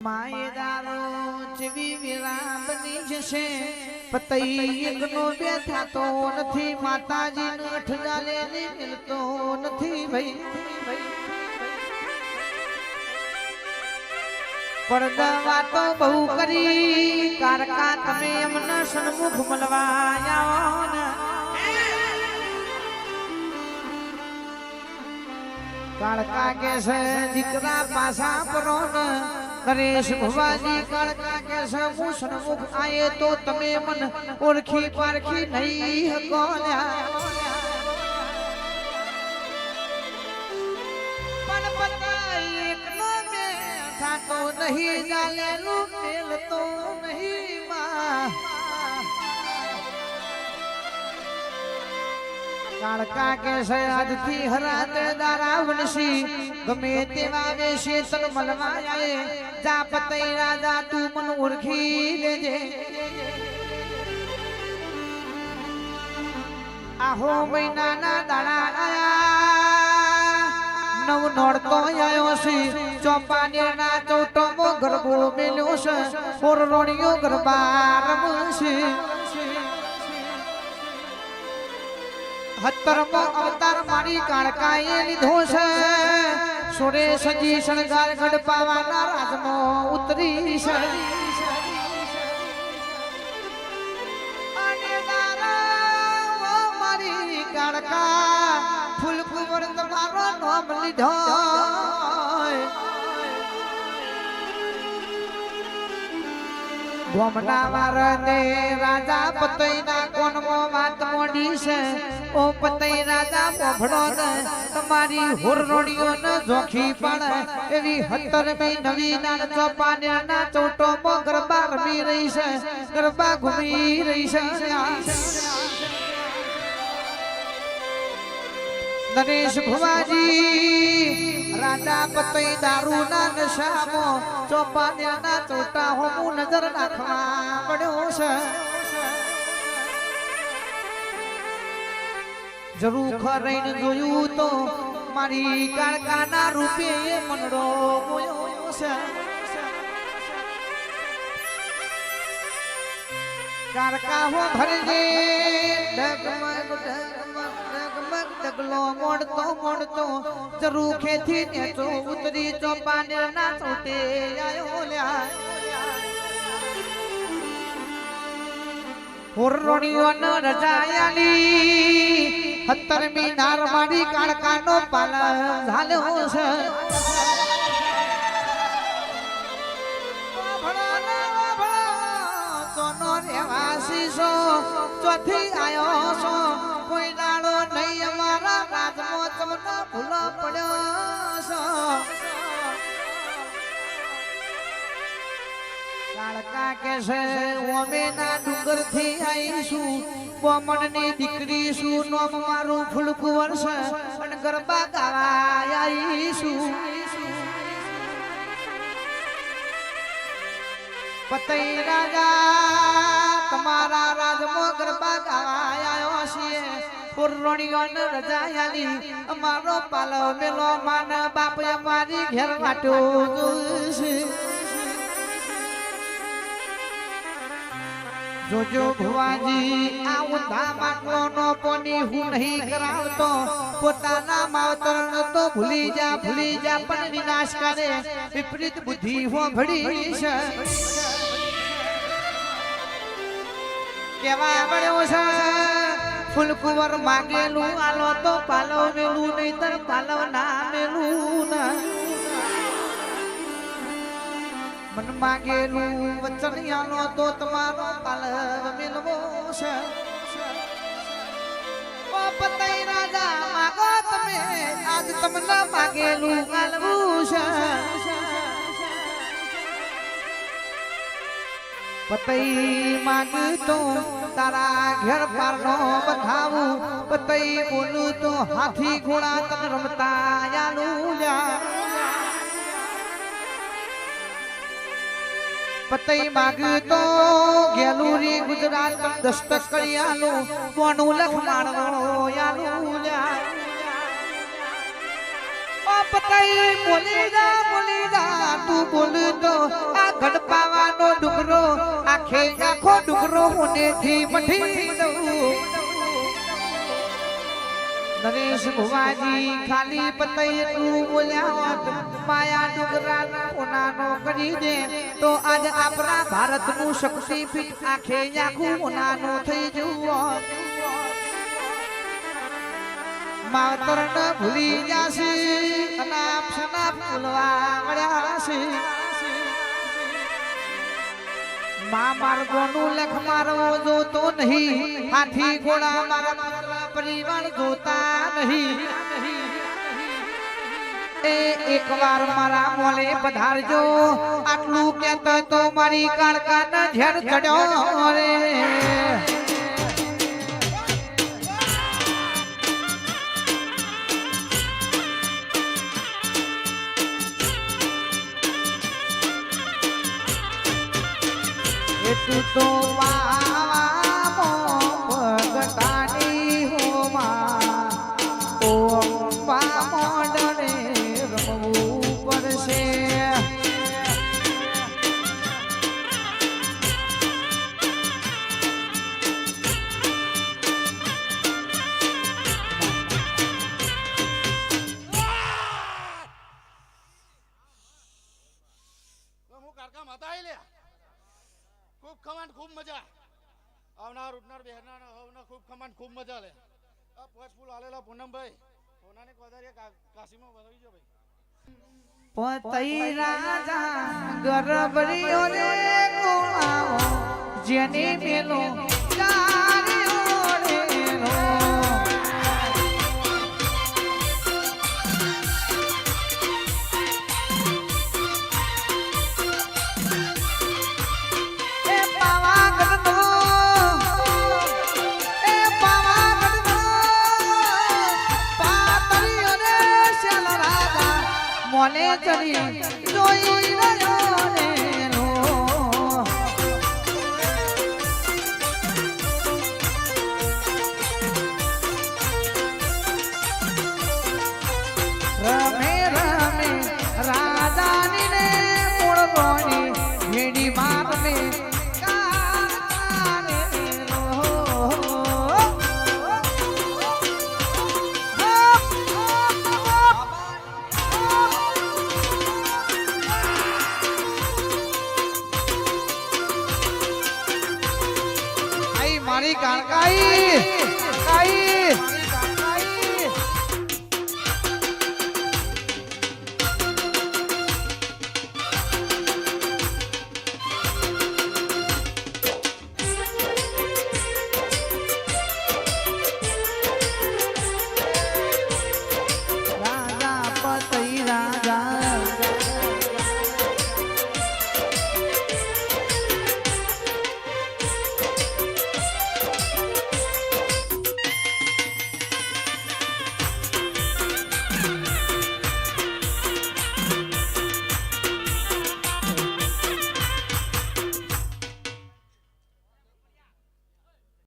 માએ દારો જેવી વિરામની જશે પતઈ યજ્ઞનો બેઠા તો નથી માતાજીનો અઠજાલે ને મિલતો નથી ભાઈ પડદા વાતો બહુ કરી કારકા તમે એમને સન્મુખ મળવા આવો ને કાળકા કે છે દીકરા પાછા પરો ને નરેશ ભવાજી કાળકા કે છે હું સન્મુખ આયે તો તમે મન ઓળખી પારખી નહીં હકો લ્યા. પણ પતા એકલો બેઠા તો નહીં જાલેલું મેલતો નહીં માં કાળકા કે છે આજથી હરાતે દારા વનસી ગમે તેવા વેશે તન મલવા આયે જા પતઈ રાજા તું મન ઓળખી લેજે આહો મહિનાના દાડા આયા. નવ નોડતો આયો છે. ચોપાનેરના ચોટમો ગરબો મેલ્યો છે. ઓરરોણીયો ગરબા રમશે. હત્તરમો અવતાર મારી કાળકાએ લીધો છે. સોરે સજી શણગાર ઉતરી છે અને દારા ઓ મારી કાળકા ફૂલ કુંવર તમારો નામ લીધો. ગોમના મારને રાજા પતઈના કોનમો વાત મોડી છે. ઓ પતઈ રાજા મોભડો ને, તમારી હુરરોડીઓ ન જોખી પડે એવી હતર મી નવી નાન ચોપાને ના ચોટો મો ગરબા રમી રહી છે. ગરબા ઘૂમી રહી છે. નરેશ ભુવાજી, રાજા પતઈ દારૂ ના નશામો ચોપાડ્યા ના ચોટા હોમું નજર નાખવા પડ્યો છે. જરૂર ખરઈને જોયું તો મારી કાળકાના રૂપે મનડો મોયો છે. કારકા હો ભરજે, ડગમગ ડગમગ. ડગમગ ડગલો મોડતો મોડતો, જરૂર ખેથી નેચો ઉતરી ચોપાને ના ચોટે આયો લ્યા. હોરરોણીઓ ન રજાયાલી હત્તરમી નાર મારી કાળકાનો પાલન ઝાલ્યો છો, ચોથી આયો છો. રાજમો ભૂલા પડ્યા કાળકા કે છે ઓમે ના ડુંગરથી આવીશું. બોમણની દીકરી શું નોમ મારું ફૂલકું વર્ષ અને ગરબા ગાવા આવીશું. પતઈ રાજા, તમારા રાજમો ગરબા ગાવા આવ્યો છીએ. પુરણીઓન રજાયાલી, અમારો પાલો મેલો માન બાપ અમારી જોજો ભુવાજી, આ ઉધા માટલો નો હું નહીં કરાવતો. પોતાના માવતરણ તો ભૂલી જા ભૂલી જા, પણ વિનાશ કરે. વિપરીત બુદ્ધિ હો ભળી કેવા મળ્યો છે? ફૂલકુંવર માગેલું, આલો તો પાલવ મેલું નહીતર પાલવ ના મેલું ના. મન માગેલું વચન આલો તો તમારો પાલવ મેલવો છે. ઓ પતઈ રાજા માગો તમે, આજ તમને માગેલું આલવું છે. પતઈ માંગતો તારા ઘેર પારનો બતાવું પતઈ બોલું તો હાથી ઘોડા તન રમતા યાલું લ્યા. પતઈ માંગતો ગેલુરી ગુજરાત દસ્તક કરી આલું કોનું લખ માણવો યાલું લ્યા. ઓ પતઈ બોલી ખાલી પતઈ તું બોલ્યા હોત, માયા ડુંગરા કોનાનો કરી તો આજ આપણા ભારતનું શક્તિપીઠ આખે આખું કોનાનું થઈ જવું માવતર ન ભૂલી જાશે. અનાપ શનાપ ભૂલવા મળ્યા છે મા માર્ગોનું લખ મારવો જોતો નહીં. હાથી ઘોડા મારા પરિવાર જોતા નહીં. એ એકવાર મારા મોલે પધારજો. આટલું કહેતો તો મારી કાળકાના ઝેર ચડ્યો રે. કારકા માતા આઈ લે ખૂબ ખમાન, ખૂબ મજા. આવનાર, ઉઠનાર, બેહનાર, હવના ખૂબ ખમાન, ખૂબ મજા લે. આ પાંચ ફૂલ આલેલા પૂનમભાઈ. સોનાની વધારે કાશીમાં વધાવી જો ભાઈ. પતઈ રાજા ને ગોળાઓ જેની મેલો મોને ચડી જોઈ રહ્યો ને લો. રમે રમે રાજાની ને મૂળરોની ભેડી મારને મારી કાણકાઈ કાઈ